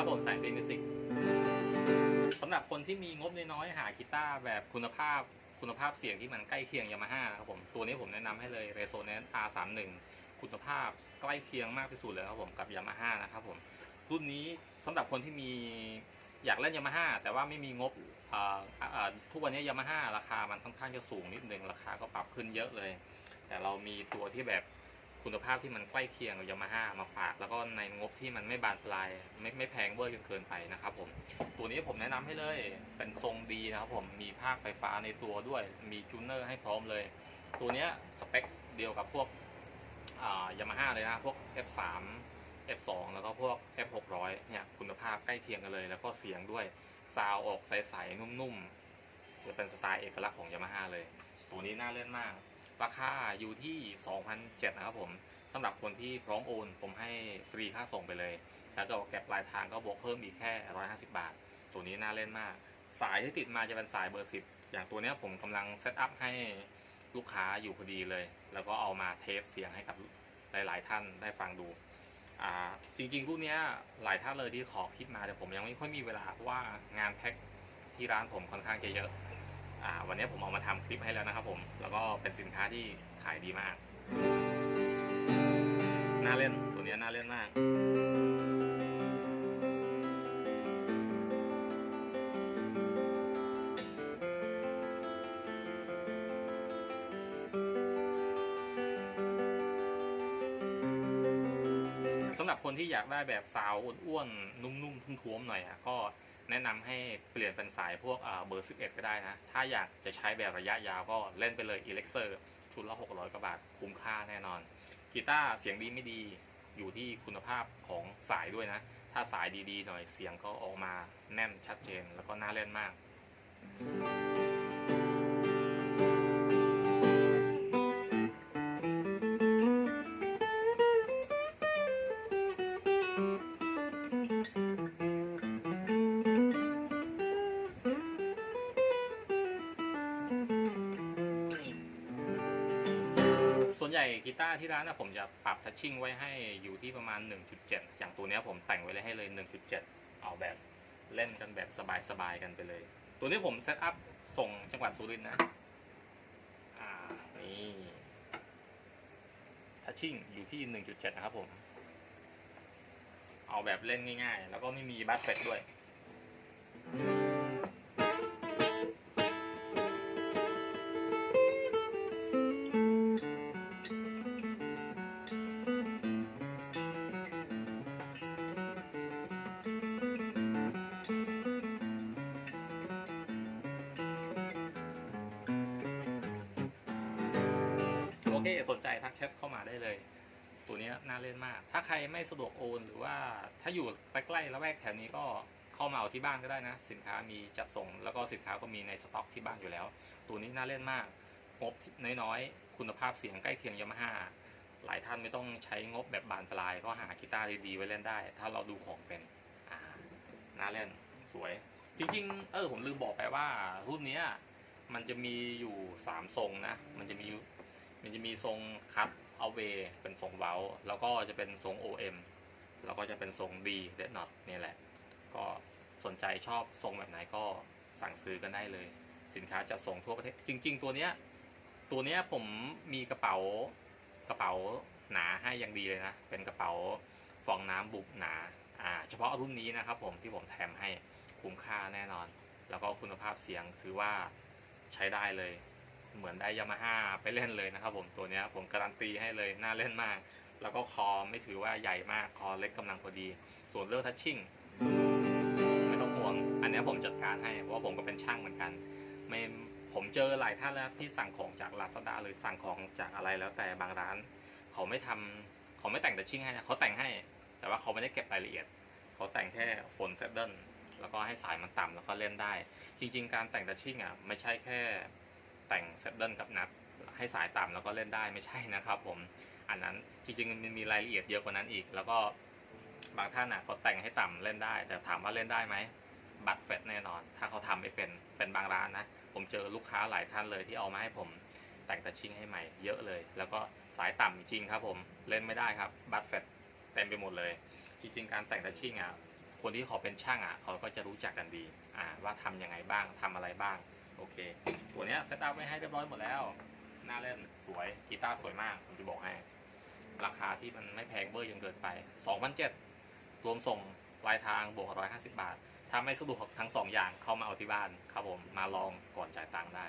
ครับผมแสงดีมิวสิกสำหรับคนที่มีงบน้อยๆหากีตาร์แบบคุณภาพคุณภาพเสียงที่มันใกล้เคียงยามาฮ่านะครับผมตัวนี้ผมแนะนำให้เลย Resonance R31 คุณภาพใกล้เคียงมากที่สุดเลยครับผมกับยามาฮ่านะครับผมรุ่นนี้สำหรับคนที่มีอยากเล่นยามาฮ่าแต่ว่าไม่มีงบทุกวันนี้ยามาฮ่าราคามันค่อนข้างจะสูงนิดนึงราคาก็ปรับขึ้นเยอะเลย แต่เรามีตัวที่แบบ คุณภาพที่มันใกล้เคียงกับยามาฮ่ามาฝาก แล้วก็ในงบที่มันไม่บานปลายไม่ไม่แพงเวอร์จนเกินไปนะครับผมตัวนี้ผมแนะนำให้เลยเป็นทรงดีนะครับผมมีภาคไฟฟ้าในตัวด้วยมีจูเนอร์ให้พร้อมเลย ตัวนี้สเปคเดียวกับพวกยามาฮ่าเลยนะพวก F3 F2 แล้วก็พวก F600 เนี่ยคุณภาพใกล้เคียงกันเลย แล้วก็เสียงด้วยซาวออกใสๆนุ่มๆจะเป็นสไตล์เอกลักษณ์ของยามาฮ่าเลย ตัวนี้น่าเล่นมาก ราคาอยู่ที่ 2,007นะครับผมสำหรับคนที่พร้อมโอน ผมให้ฟรีค่าส่งไปเลย แล้วก็เก็บปลายทางก็บวกเพิ่มอีกแค่ 150 บาท ตัวนี้น่าเล่นมาก สายที่ติดมาจะเป็นสายเบอร์ 10 อย่างตัวนี้ผมกำลังเซตอัพให้ลูกค้าอยู่พอดีเลย แล้วก็เอามาเทสเสียงให้กับหลาย ๆ ท่านได้ฟังดูจริงๆพวกเนี้ยหลายท่านเลยที่ขอคลิปมาแต่ผมยังไม่ค่อยมีเวลาเพราะว่างานแพ็คที่ร้านผมค่อนข้างจะเยอะอวันนี้ผมเอามาทำคลิปให้แล้วนะครับผม แล้วก็ เป็นสินค้าที่ขายดีมาก น่าเล่นตัวนี้น่าเล่นมาก สำหรับคนที่อยากได้แบบซาวอ้วนๆนุ่มๆทุ่มๆหน่อยอะก็ แนะนำให้เปลี่ยนเป็นสายพวกเบอร์ 11 ก็ได้นะ ถ้าอยากจะใช้แบบระยะยาวก็เล่นไปเลย e l e x e r ชุดละ 600 กว่าบาท คุ้มค่าแน่นอน กีตาร์เสียงดีไม่ดีอยู่ที่คุณภาพของสายด้วยนะ ถ้าสายดีๆ หน่อยเสียงก็ออกมาแน่นชัดเจนแล้วก็น่าเล่นมาก วนใหญ่กีตาร์ที่ร้านนะผมจะปรับทัชชิ่งไว้ให้อยู่ที่ประมาณ 1.7 อย่างตัวนี้ผมแต่งไว้เลยให้เลย 1.7 เอาแบบเล่นกันแบบสบายๆกันไปเลย ตัวนี้ผมเซตอัพส่งจังหวัดสุรินทร์นะ อ่า นี่ทัชชิ่งอยู่ที่ 1.7 นะครับผม เอาแบบเล่นง่ายๆ แล้วก็ไม่มีบัสเฟตด้วย เคสนใจทักแชทเข้ามาได้เลย ตัวนี้น่าเล่นมาก ถ้าใครไม่สะดวกโอน หรือว่าถ้าอยู่ใกล้ๆละแวกแถวนี้ก็เข้ามาเอาที่บ้านก็ได้นะ สินค้ามีจัดส่ง แล้วก็สินค้าก็มีในสต็อกที่บ้านอยู่แล้ว ตัวนี้น่าเล่นมาก งบน้อยๆ คุณภาพเสียงใกล้เคียงยามาฮ่าหลายท่านไม่ต้องใช้งบแบบบานปลายก็หากีตาร์ดีๆไว้เล่นได้ ถ้าเราดูของเป็นอ่าน่าเล่นสวย จริงๆ เออผมลืมบอกไปว่า รุ่นนี้มันจะมีอยู่ 3 ทรงนะ มันจะมี มันจะมีทรงคัตเอาเวเป็นทรงเว้า แล้วก็จะเป็นทรง OM แล้วก็จะเป็นทรง D เดดน็อตนี่แหละ ก็สนใจชอบทรงแบบไหนก็สั่งซื้อกันได้เลย สินค้าจะส่งทั่วประเทศ จริง ๆ ตัวเนี้ยตัวเนี้ยผมมีกระเป๋ากระเป๋าหนาให้อย่างดีเลยนะ เป็นกระเป๋าฟองน้ำบุบหนาอ่าเฉพาะรุ่นนี้นะครับผมที่ผมแถมให้คุ้มค่าแน่นอน แล้วก็คุณภาพเสียงถือว่าใช้ได้เลย เหมือนได้ยามาฮ่าไปเล่นเลยนะครับผมตัวนี้ผมการันตีให้เลยน่าเล่นมาก แล้วก็คอไม่ถือว่าใหญ่มากคอเล็กกำลังพอดี ส่วนเรื่องทัชชิ่งไม่ต้องห่วง อันนี้ผมจัดการให้เพราะว่าผมก็เป็นช่างเหมือนกันไม่ผมเจอหลายท่านแล้วที่สั่งของจากลาซาด้าหรือสั่งของจากอะไรแล้วแต่บางร้าน เขาไม่ทำเขาไม่แต่งทัชชิ่งให้เขาแต่งให้ แต่ว่าเขาไม่ได้เก็บรายละเอียด เขาแต่งแค่โฟนเซตเดิลแล้วก็ให้สายมันต่ำแล้วก็เล่นได้ จริง ๆ การแต่งทัชชิ่งอะไม่ใช่แค่ แต่งเซตเดิลกับนัดให้สายต่ำแล้วก็เล่นได้ไม่ใช่นะครับผมอันนั้นจริงๆมันมีรายละเอียดเยอะกว่านั้นอีก แล้วก็บางท่านอะเขาแต่งให้ต่ำเล่นได้ แต่ถามว่าเล่นได้ไหมบัตรเฟดแน่นอน ถ้าเขาทำไม่เป็นเป็นบางร้านนะ ผมเจอลูกค้าหลายท่านเลยที่เอามาให้ผมแต่งตัดชิ่งให้ใหม่เยอะเลย แล้วก็สายต่ำจริงครับผมเล่นไม่ได้ครับบัตรเฟดเต็มไปหมดเลย จริงๆการแต่งตัดชิ่งอะคนที่เขาเป็นช่างอะเขาก็จะรู้จักกันดีอ่าว่าทำยังไงบ้างทำอะไรบ้าง โอเค ตัวเนี้ยเซตอัพไว้ให้เรียบร้อยหมดแล้วน่าเล่นสวยกีตาร์สวยมากผมจะบอกให้ ราคาที่มันไม่แพงเบอร์ยังเกินไป2,007รวมส่งปลายทางบวก150 บาทถ้าไม่สะดวกทั้งสองอย่างเข้ามาเอาที่บ้านครับผมมาลองก่อนจ่ายตังค์ได้